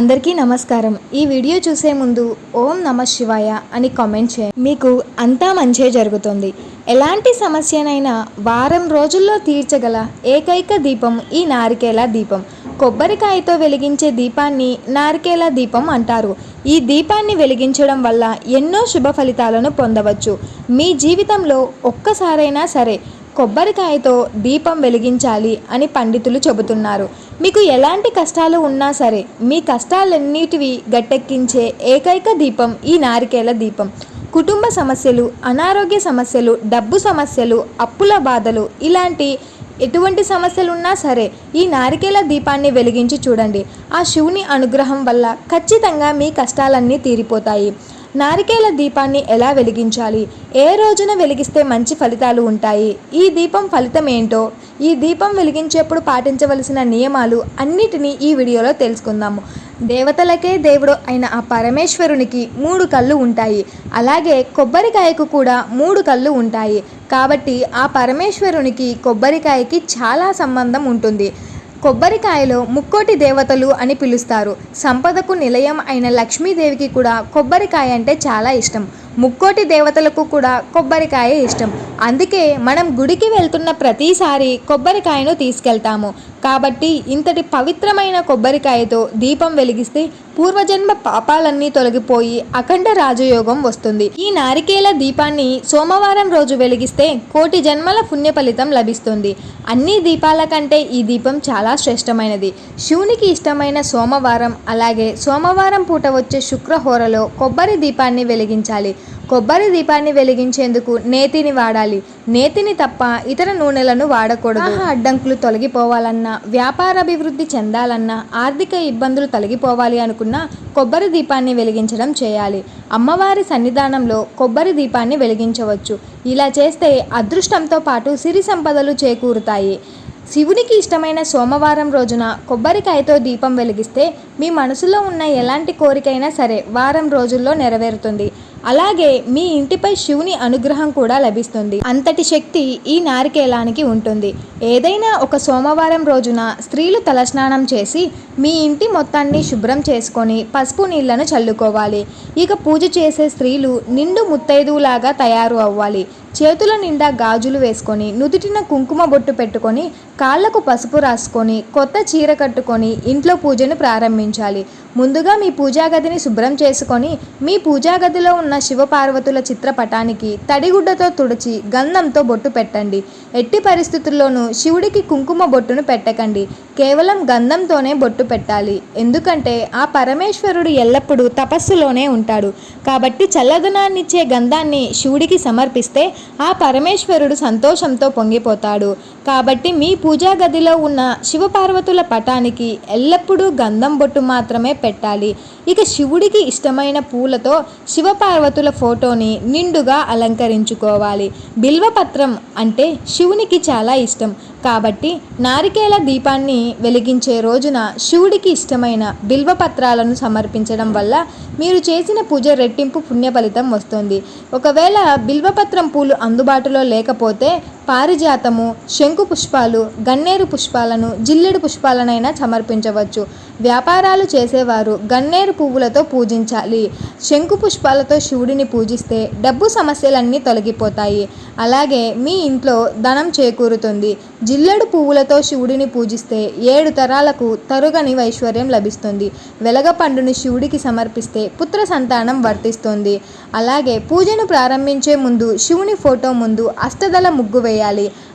అందరికీ నమస్కారం. ఈ వీడియో చూసే ముందు ఓం నమ శివాయ అని కామెంట్ చేయండి. మీకు అంతా మంచే జరుగుతుంది. ఎలాంటి సమస్యనైనా వారం రోజుల్లో తీర్చగల ఏకైక దీపం ఈ నారికేల దీపం. కొబ్బరికాయతో వెలిగించే దీపాన్ని నారికేల దీపం అంటారు. ఈ దీపాన్ని వెలిగించడం వల్ల ఎన్నో శుభ ఫలితాలను పొందవచ్చు. మీ జీవితంలో ఒక్కసారైనా సరే కొబ్బరికాయతో దీపం వెలిగించాలి అని పండితులు చెబుతున్నారు. మీకు ఎలాంటి కష్టాలు ఉన్నా సరే మీ కష్టాలన్నిటివి గట్టెక్కించే ఏకైక దీపం ఈ నారికేల దీపం. కుటుంబ సమస్యలు అనారోగ్య సమస్యలు డబ్బు సమస్యలు అప్పుల బాధలు ఇలాంటి ఎటువంటి సమస్యలు ఉన్నా సరే ఈ నారికేల దీపాన్ని వెలిగించి చూడండి. ఆ శివుని అనుగ్రహం వల్ల ఖచ్చితంగా మీ కష్టాలన్నీ తీరిపోతాయి. నారికేల దీపాన్ని ఎలా వెలిగించాలి? ఏ రోజున వెలిగిస్తే మంచి ఫలితాలు ఉంటాయి? ఈ దీపం ఫలితం ఏంటో? ఈ దీపం వెలిగించేప్పుడు పాటించవలసిన నియమాలు అన్నిటినీ ఈ వీడియోలో తెలుసుకుందాము దేవతలకే దేవుడు అయిన ఆ పరమేశ్వరునికి మూడు కళ్ళు ఉంటాయి. అలాగే కొబ్బరికాయకు కూడా మూడు కళ్ళు ఉంటాయి. కాబట్టి ఆ పరమేశ్వరునికి కొబ్బరికాయకి చాలా సంబంధం ఉంటుంది. కొబ్బరికాయలో ముక్కోటి దేవతలు అని పిలుస్తారు. సంపదకు నిలయం అయిన లక్ష్మీదేవికి కూడా కొబ్బరికాయ అంటే చాలా ఇష్టం. ముక్కోటి దేవతలకు కూడా కొబ్బరికాయ ఇష్టం. అందుకే మనం గుడికి వెళ్తున్న ప్రతిసారి కొబ్బరికాయను తీసుకెళ్తాము. కాబట్టి ఇంతటి పవిత్రమైన కొబ్బరికాయతో దీపం వెలిగిస్తే పూర్వజన్మ పాపాలన్నీ తొలగిపోయి అఖండ రాజయోగం వస్తుంది. ఈ నారికేల దీపాన్ని సోమవారం రోజు వెలిగిస్తే కోటి జన్మల పుణ్య ఫలితం లభిస్తుంది. అన్ని దీపాల కంటే ఈ దీపం చాలా శ్రేష్టమైనది. శివునికి ఇష్టమైన సోమవారం అలాగే సోమవారం పూట వచ్చే శుక్రహోరలో కొబ్బరి దీపాన్ని వెలిగించాలి. కొబ్బరి దీపాన్ని వెలిగించేందుకు నేతిని వాడాలి. నేతిని తప్ప ఇతర నూనెలను వాడకూడదు. ఆహా అడ్డంకులు తొలగిపోవాలన్నా వ్యాపార అభివృద్ధి చెందాలన్నా ఆర్థిక ఇబ్బందులు తొలగిపోవాలి అనుకున్నా కొబ్బరి దీపాన్ని వెలిగించడం చేయాలి. అమ్మవారి సన్నిధానంలో కొబ్బరి దీపాన్ని వెలిగించవచ్చు. ఇలా చేస్తే అదృష్టంతో పాటు సిరి సంపదలు చేకూరుతాయి. శివునికి ఇష్టమైన సోమవారం రోజున కొబ్బరికాయతో దీపం వెలిగిస్తే మీ మనసులో ఉన్న ఎలాంటి కోరికైనా సరే వారం రోజుల్లో నెరవేరుతుంది. అలాగే మీ ఇంటిపై శివుని అనుగ్రహం కూడా లభిస్తుంది. అంతటి శక్తి ఈ నారికేలానికి ఉంటుంది. ఏదైనా ఒక సోమవారం రోజున స్త్రీలు తలస్నానం చేసి మీ ఇంటి మొత్తాన్ని శుభ్రం చేసుకొని పసుపు నీళ్ళను చల్లుకోవాలి. ఇక పూజ చేసే స్త్రీలు నిండు ముత్తైదువులాగా తయారు అవ్వాలి. చేతుల నిండా గాజులు వేసుకొని నుదుటిన కుంకుమ బొట్టు పెట్టుకొని కాళ్ళకు పసుపు రాసుకొని కొత్త చీర కట్టుకొని ఇంట్లో పూజను ప్రారంభించాలి. ముందుగా మీ పూజా గదిని శుభ్రం చేసుకొని మీ పూజా గదిలో ఉన్న శివపార్వతుల చిత్రపటానికి తడిగుడ్డతో తుడిచి గంధంతో బొట్టు పెట్టండి. ఎట్టి పరిస్థితుల్లోనూ శివుడికి కుంకుమ బొట్టును పెట్టకండి. కేవలం గంధంతోనే బొట్టు పెట్టాలి. ఎందుకంటే ఆ పరమేశ్వరుడు ఎల్లప్పుడూ తపస్సులోనే ఉంటాడు. కాబట్టి చల్లదనాన్నిచ్చే గంధాన్ని శివుడికి సమర్పిస్తే ఆ పరమేశ్వరుడు సంతోషంతో పొంగిపోతాడు. కాబట్టి మీ పూజా గదిలో ఉన్న శివపార్వతుల పటానికి ఎల్లప్పుడూ గంధం బొట్టు మాత్రమే పెట్టాలి. ఇక శివుడికి ఇష్టమైన పూలతో శివపార్వతుల ఫోటోని నిండుగా అలంకరించుకోవాలి. బిల్వపత్రం అంటే శివునికి చాలా ఇష్టం. కాబట్టి నారికేల దీపాన్ని వెలిగించే రోజున శివుడికి ఇష్టమైన బిల్వపత్రాలను సమర్పించడం వల్ల మీరు చేసిన పూజ రెట్టింపు పుణ్య ఫలితం వస్తుంది. ఒకవేళ బిల్వపత్రం పూలు అందుబాటులో లేకపోతే పారిజాతము శంకు పుష్పాలు గన్నేరు పుష్పాలను జిల్లెడు పుష్పాలనైనా సమర్పించవచ్చు. వ్యాపారాలు చేసేవారు గన్నేరు పువ్వులతో పూజించాలి. శంకు పుష్పాలతో శివుడిని పూజిస్తే డబ్బు సమస్యలన్నీ తొలగిపోతాయి. అలాగే మీ ఇంట్లో ధనం చేకూరుతుంది. జిల్లెడు పువ్వులతో శివుడిని పూజిస్తే ఏడు తరాలకు తరుగని ఐశ్వర్యం లభిస్తుంది. వెలగపండుని శివుడికి సమర్పిస్తే పుత్ర సంతానం వర్తిస్తుంది. అలాగే పూజను ప్రారంభించే ముందు శివుని ఫోటో ముందు అష్టదళ ముగ్గు వేయాలి.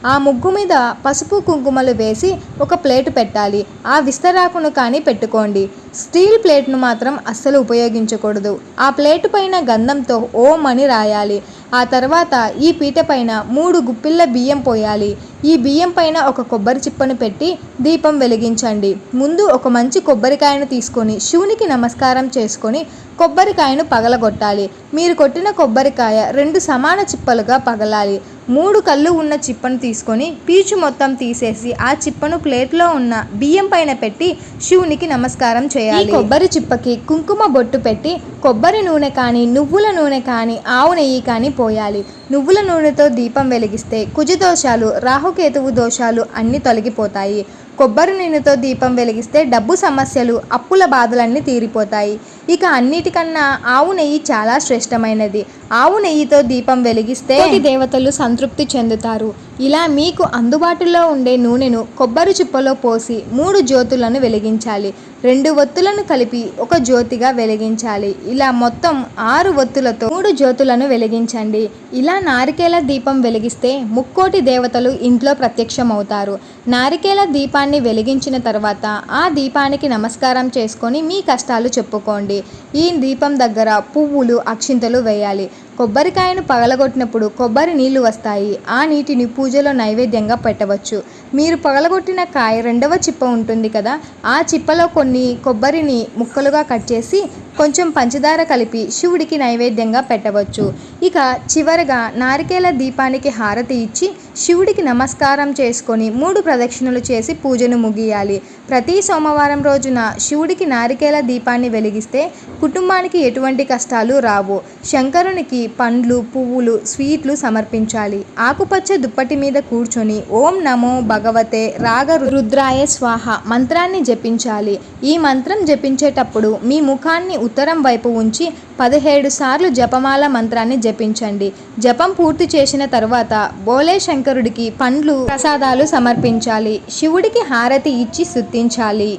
ఆ ముగ్గు మీద పసుపు కుంకుమలు వేసి ఒక ప్లేటు పెట్టాలి. ఆ విస్తరాకును కానీ పెట్టుకోండి. స్టీల్ ప్లేట్ను మాత్రం అస్సలు ఉపయోగించకూడదు. ఆ ప్లేటు పైన గంధంతో ఓం అని రాయాలి. ఆ తర్వాత ఈ పీట పైన మూడు గుప్పిళ్ళ బియ్యం పోయాలి. ఈ బియ్యం పైన ఒక కొబ్బరి చిప్పను పెట్టి దీపం వెలిగించండి. ముందు ఒక మంచి కొబ్బరికాయను తీసుకొని శివునికి నమస్కారం చేసుకొని కొబ్బరికాయను పగలగొట్టాలి. మీరు కొట్టిన కొబ్బరికాయ రెండు సమాన చిప్పలుగా పగలాలి. మూడు కళ్ళు ఉన్న చిప్పను తీసుకొని పీచు మొత్తం తీసేసి ఆ చిప్పను ప్లేట్లో ఉన్న బియ్యం పైన పెట్టి శివునికి నమస్కారం చేయాలి. కొబ్బరి చిప్పకి కుంకుమ బొట్టు పెట్టి కొబ్బరి నూనె కానీ నువ్వుల నూనె కానీ ఆవు నెయ్యి కానీ పోయాలి. నువ్వుల నూనెతో దీపం వెలిగిస్తే కుజ దోషాలు రాహుకేతువు దోషాలు అన్నీ తొలగిపోతాయి. కొబ్బరి నూనెతో దీపం వెలిగిస్తే డబ్బు సమస్యలు అప్పుల బాధలన్నీ తీరిపోతాయి. ఇక అన్నిటికన్నా ఆవు నెయ్యి చాలా శ్రేష్టమైనది. ఆవు నెయ్యితో దీపం వెలిగిస్తే దేవతలు సంతృప్తి చెందుతారు. ఇలా మీకు అందుబాటులో ఉండే నూనెను కొబ్బరి చిప్పలో పోసి మూడు జ్యోతులను వెలిగించాలి. రెండు ఒత్తులను కలిపి ఒక జ్యోతిగా వెలిగించాలి. ఇలా మొత్తం ఆరు ఒత్తులతో మూడు జ్యోతులను వెలిగించండి. ఇలా నారికేల దీపం వెలిగిస్తే ముక్కోటి దేవతలు ఇంట్లో ప్రత్యక్షమవుతారు. నారికేల దీపాన్ని వెలిగించిన తర్వాత ఆ దీపానికి నమస్కారం చేసుకొని మీ కష్టాలు చెప్పుకోండి. ఈ దీపం దగ్గర పువ్వులు అక్షింతలు వేయాలి. కొబ్బరికాయను పగలగొట్టినప్పుడు కొబ్బరి నీళ్ళు వస్తాయి. ఆ నీటిని పూజలో నైవేద్యంగా పెట్టవచ్చు. మీరు పగలగొట్టిన కాయ రెండవ చిప్ప ఉంటుంది కదా ఆ చిప్పలో కొన్ని కొబ్బరిని ముక్కలుగా కట్ చేసి కొంచెం పంచదార కలిపి శివుడికి నైవేద్యంగా పెట్టవచ్చు. ఇక చివరగా నారికేల దీపానికి హారతి ఇచ్చి శివుడికి నమస్కారం చేసుకొని మూడు ప్రదక్షిణలు చేసి పూజను ముగియాలి. ప్రతి సోమవారం రోజున శివుడికి నారికేల దీపాన్ని వెలిగిస్తే కుటుంబానికి ఎటువంటి కష్టాలు రావు. శంకరునికి పండ్లు పువ్వులు స్వీట్లు సమర్పించాలి. ఆకుపచ్చ దుప్పటి మీద కూర్చొని ఓం నమో భగవతే రాగ రుద్రాయ స్వాహ మంత్రాన్ని జపించాలి. ఈ మంత్రం జపించేటప్పుడు మీ ముఖాన్ని ఉత్తరం వైపు ఉంచి పదిహేడు సార్లు జపమాల మంత్రాన్ని జపించండి. జపం పూర్తి చేసిన తర్వాత బోలే శంకరుడికి పండ్లు ప్రసాదాలు సమర్పించాలి. శివుడికి హారతి ఇచ్చి స్తుతించాలి